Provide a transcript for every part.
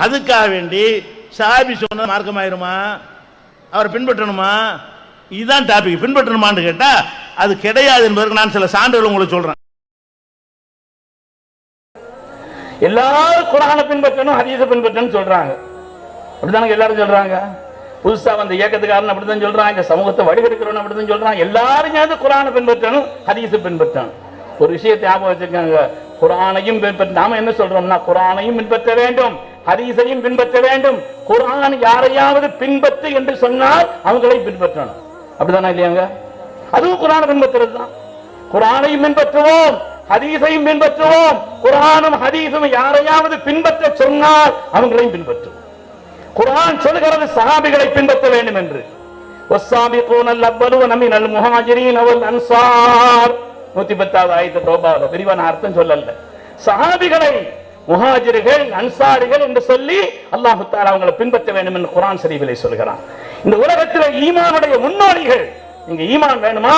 அதுக்காக வேண்டி சாபி சொன்ன மார்க்கமாயிருமா? அவரை பின்பற்றணுமா? இதுதான் டாபிக் பின்பற்றணுமான்னு கேட்டா அது கிடையாது என்பதற்கு நான் சில சான்றுகள் உங்களுக்கு சொல்றேன். எல்லாரும் குரானை பின்பற்றணும் ஹதீஸை பின்பற்றணும் சொல்றாங்க. அப்படிதானங்க எல்லாரும் சொல்றாங்க? புதுசா வந்த இயக்கத்துக்காரன் அப்படிதான் இந்த சமூகத்தை வடிவெடுக்கிறவன் அப்படிதான் சொல்றான். எல்லாரும் சேர்ந்து குரானை பின்பற்றணும் ஹதீஸை பின்பற்றணும். ஒரு விஷயத்தை ஞாபகம் வச்சிருக்காங்க குரானையும் பின்பற்ற நாம என்ன சொல்றோம்னா குரானையும் பின்பற்ற வேண்டும். ஹதீஸையும் பின்பற்ற வேண்டும் குரான் யாரையாவது பின்பற்று என்று சொன்னால் அவங்களை பின்பற்றணும் அப்படிதானே இல்லையாங்க அதுவும் குரானை பின்பற்றுறது தான் குரானையும் பின்பற்றுவோம் ஹதீஸையும் பின்பற்றுவோம் குரானும் ஹதீஸும் யாரையாவது பின்பற்ற சொன்னால் அவங்களையும் பின்பற்றுவோம் குரான் சொல்கிறது சஹாபிகளை பின்பற்ற வேண்டும் என்று والسابقون الأولون من المهاجرين والأنصار நூத்தி பத்தாவது ஆயத்த தோபாவில் விரிவான அர்த்தம் சொல்லல சஹாபிகளை முஹாஜிர்கள் அன்சாரிகள் என்று சொல்லி அல்லாஹு தாலா அவங்களை பின்பற்ற வேண்டும் என்று குரான் சரிவிலை சொல்கிறான். இந்த உலகத்தில் ஈமானுடைய முன்னோடிகள் நீங்க ஈமான் வேணுமா?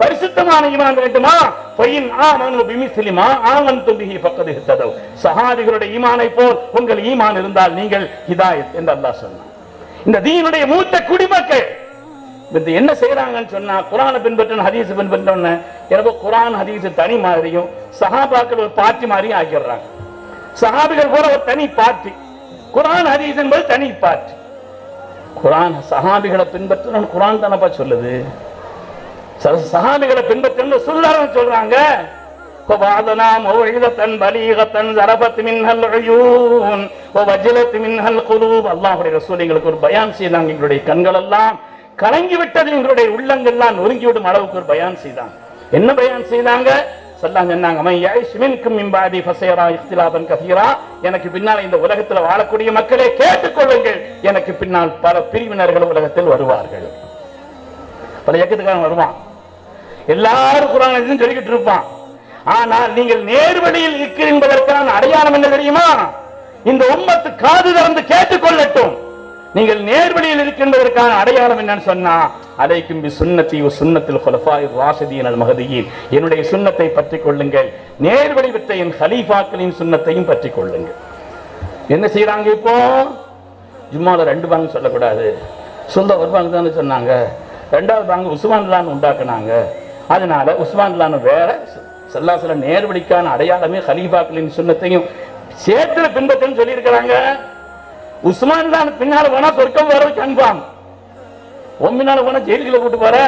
பரிசுத்தமான ஈமான் வேண்டுமா? பொய்யின் ஆமனு பிமிசிலிமா ஆமன் பிஹி பக்கது ஹித்ததவ் சஹாதிகளுடைய ஈமானை போல் உங்கள் ஈமான் இருந்தால் நீங்கள் ஹிதாயத் என்று அல்லாஹ் சொன்னான். இந்த தீனுடைய மூத்த குடிமக்கள் இது என்ன செய்யறாங்கன்னு சொன்னா குரானை பின்பற்றணும் ஹதீஸ் பின்பற்றணும் எனக்கு குரான் ஹதீஸ் தனி மாதிரியும் சஹாபாக்கள் ஒரு பாட்டி மாதிரியும் ஆக்கிடுறாங்க. சஹாபிகள் கூட ஒரு தனி பார்ட்டி குரான் ஹதீஸ் என்பது தனி பார்ட்டி குரான் சஹாபிகளை பின்பற்றணும் குரான் தானப்பா சொல்லுது ச- சஹாபிகளை பின்பற்றணும் சுல்லாரம் சொல்றாங்க وبعضنا موعظة بليغة ذرفت منها العيون ووجلت منها القلوب அல்லாஹ்வுடைய ரசூல் எங்களுக்கு ஒரு பயான் செய்தாங்க எங்களுடைய கண்கள் எல்லாம் கலங்கி விட்டது எங்களுடைய உள்ளங்கள்லாம் நொறுங்கி விடும் அளவுக்கு ஒரு பயான் செய்தாங்க என்ன பயான் செய்தாங்க சொல்லாங்க சொன்னாங்க. "மை யைஷ் எனக்கு பின்னால் இந்த உலகத்தில் வாழக்கூடிய மக்களே கேட்டுக்கொள்ளுங்கள் எனக்கு பின்னால் பல பிரிவினர்கள் உலகத்தில் வருவார்கள். பல இயக்கத்துக்காரன் வருவான். எல்லாரும் குரான் சொல்லிக்கிட்டு இருப்பான். ஆனால் நீங்கள் நேர்வழியில் இருக்கிற அடையாளம் என்ன தெரியுமா? இந்த உம்மத்து காது திறந்து கேட்டுக்கொள்ளட்டும் நீங்கள் நேர்வழியில் இருக்கின்றதற்கான அடையாளம் என்னன்னு சொன்னா அலைக்கும் பி சுண்ணத்தி சுண்ணத்தில் சுன்னத்தில் வாசதியின் ராஷிதீன் அல் மகதியின் என்னுடைய சுண்ணத்தை பற்றிக் கொள்ளுங்கள். நேர்வழி விட்ட என் ஹலீஃபாக்களின் சுண்ணத்தையும் பற்றி கொள்ளுங்கள். என்ன செய்யறாங்க இப்போ? ஜும்மாவில் ரெண்டு பாங்கு சொல்லக்கூடாது. சொந்த ஒரு பாங்கு தானே சொன்னாங்க. ரெண்டாவது பாங்கு உஸ்மான்லான் உண்டாக்குனாங்க. அதனால உஸ்மான்லான் வேற செல்லாசல நேர்வழிக்கான அடையாளமே ஹலீஃபாக்களின் சுண்ணத்தையும் சேர்த்துல பின்பற்றன்னு சொல்லியிருக்கிறாங்க. உஸ்மான் தான் பின்னால போனா சொர்க்கம் வர கன்ஃபார்ம். உன் பின்னால போனா ஜெயிலுக்குள்ள கூட்டு போற?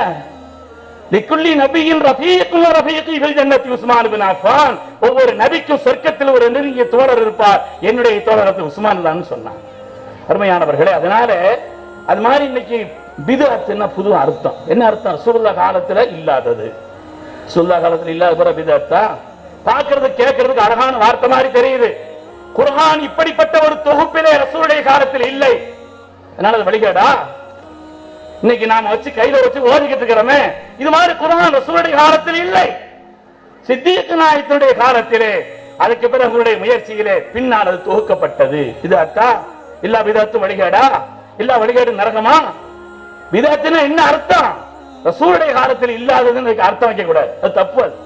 நிக்குள்ளி நபியின் ரஃபீக்கும் ரஃபீக்கி ஃபில் ஜன்னத்தி உஸ்மான் பின் அஃபான். ஒவ்வொரு நபிக்கும் சொர்க்கத்தில் ஒரு நெருங்கிய தோழர் இருப்பார். என்னுடைய தோழரத்து உஸ்மான் தான் சொன்னான் அருமையானவர்களே அதனால அது மாதிரி இன்னைக்கு பிதஅத்துன்னா புது அர்த்தம். என்ன அர்த்தம்? சுருள காலத்துல இல்லாதது. சுல்லா காலத்துல இல்லாத பிற அர்த்தம் பார்க்கறது கேட்கறதுக்கு அழகான வார்த்தை மாதிரி தெரியுது. குர்ஹான் இப்படிப்பட்ட ஒரு தொகுப்பிலே ரசூலுடைய காலத்தில் இல்லை. அதனால அது வழிகேடா இன்னைக்கு நாம வச்சு கையில வச்சு ஓதிக்கிட்டு இருக்கிறோமே. இது மாதிரி குரான் ரசூலுடைய காலத்தில் இல்லை. சித்திக்கு நாயத்தினுடைய காலத்திலே அதுக்கு பிறகு உங்களுடைய முயற்சியிலே பின்னால் அது தொகுக்கப்பட்டது. இது அர்த்தா இல்ல விதத்து வழிகேடா? இல்ல வழிகேடு நரகமா? விதத்துனா என்ன அர்த்தம்? ரசூலுடைய காலத்தில் இல்லாததுன்னு அர்த்தம் வைக்க கூடாது அது தப்பு அது.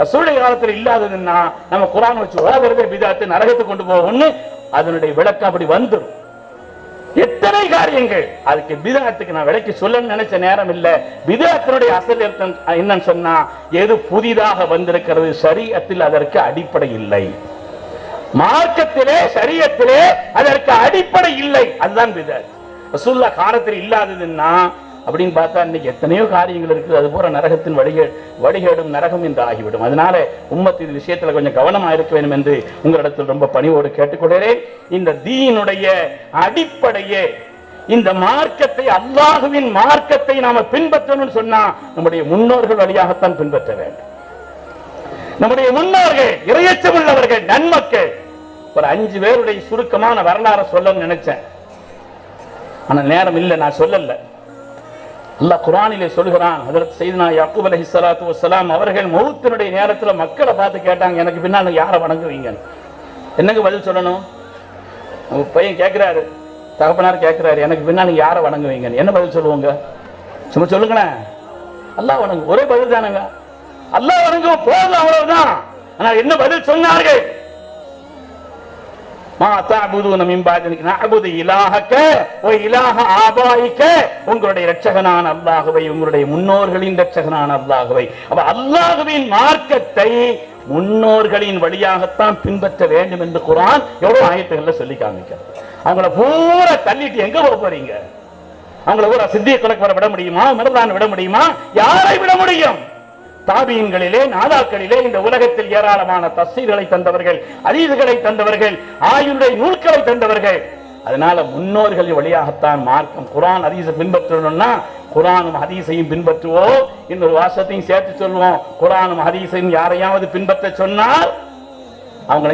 ரசூலுடைய காலத்தில் இல்லாததுன்னா நம்ம குரான் வச்சு ஓதுறதே விதத்து நரகத்தை கொண்டு போகும்னு அதனுடைய விளக்கம் அப்படி வந்துடும். எத்தனை காரியங்கள்? அதுக்கு விதகத்துக்கு நான் விலைக்கு சொல்ல நினைச்ச நேரம் இல்ல. விதகத்தினுடைய அசல் என்னன்னு சொன்னா எது புதிதாக வந்திருக்கிறது சரியத்தில் அதற்கு அடிப்படை இல்லை. மார்க்கத்திலே சரியத்திலே அதற்கு அடிப்படை இல்லை. அதுதான் விதத் ரசூல்லா காலத்தில் இல்லாததுன்னா அப்படின்னு பார்த்தா இன்னைக்கு எத்தனையோ காரியங்கள் இருக்குது. அது போற நரகத்தின் வடிகே வடிகேடும் நரகம் என்று ஆகிவிடும். அதனால உம்மத்து இது விஷயத்துல கொஞ்சம் கவனமா இருக்க வேண்டும் என்று உங்களிடத்தில் ரொம்ப பணிவோடு கேட்டுக்கொள்கிறேன். இந்த தீயினுடைய அடிப்படையே இந்த மார்க்கத்தை அல்லாஹுவின் மார்க்கத்தை நாம பின்பற்றணும்னு சொன்னா நம்முடைய முன்னோர்கள் வழியாகத்தான் பின்பற்ற வேண்டும். நம்முடைய முன்னோர்கள் இரையச்சம் உள்ளவர்கள் நன்மக்கள். ஒரு அஞ்சு பேருடைய சுருக்கமான வரலாறு சொல்ல நினைச்சேன். ஆனா நேரம் இல்லை நான் சொல்லல. அல்லாஹ் குரானிலே சொல்கிறான் அதற்கு செய்தனா யாக்கூப் அலஹி சலாத்து வஸ்ஸலாம் அவர்கள் மௌத்தினுடைய நேரத்தில் மக்களை பார்த்து கேட்டாங்க எனக்கு பின்னால் யாரை வணங்குவீங்க? என்னங்க பதில் சொல்லணும்? உங்கள் பையன் கேட்குறாரு தகப்பனார் கேட்குறாரு எனக்கு பின்னால் யாரை வணங்குவீங்க? என்ன பதில் சொல்லுவோங்க? சும்மா சொல்லுங்களேன். அல்லாஹ் வணங்கு ஒரே பதில் தானுங்க. அல்லாஹ் வணங்கும் போதும் அவ்வளவுதான். ஆனால் என்ன பதில் சொன்னார்கள்? மா தஅபுதூன மின் பாதி நஅபுது இலாஹக வ இலாஹ ஆபாயிக உங்களுடைய இரட்சகனான அல்லாஹுவை உங்களுடைய முன்னோர்களின் இரட்சகனான அல்லாஹ்வை. அப்ப அல்லாஹுவின் மார்க்கத்தை முன்னோர்களின் வழியாகத்தான் பின்பற்ற வேண்டும் என்று குர்ஆன் எவ்வளவு ஆயத்துகள்ல சொல்லி காமிக்கிறது. அவங்கள பூரா தள்ளிட்டு எங்க போக போறீங்க? அவங்கள பூரா சித்திய கணக்கு வர விட முடியுமா? மிரதான் விட முடியுமா? யாரை விட முடியும்? தாபியன்களிலே நாதாக்களிலே இந்த உலகத்தில் ஏராளமான தஸ்ஸீர்களை தந்தவர்கள் அதீதுகளை தந்தவர்கள் ஆயுளுடைய நூல்களை தந்தவர்கள். அதனால முன்னோர்கள் வழியாகத்தான் மார்க்கம் குரான் அதீச பின்பற்றணும்னா குரானும் ஹதீஸையும் பின்பற்றுவோம். இன்னொரு வாசத்தையும் சேர்த்து சொல்லுவோம். குரானும் ஹதீஸையும் யாரையாவது பின்பற்ற சொன்னால் அவங்களை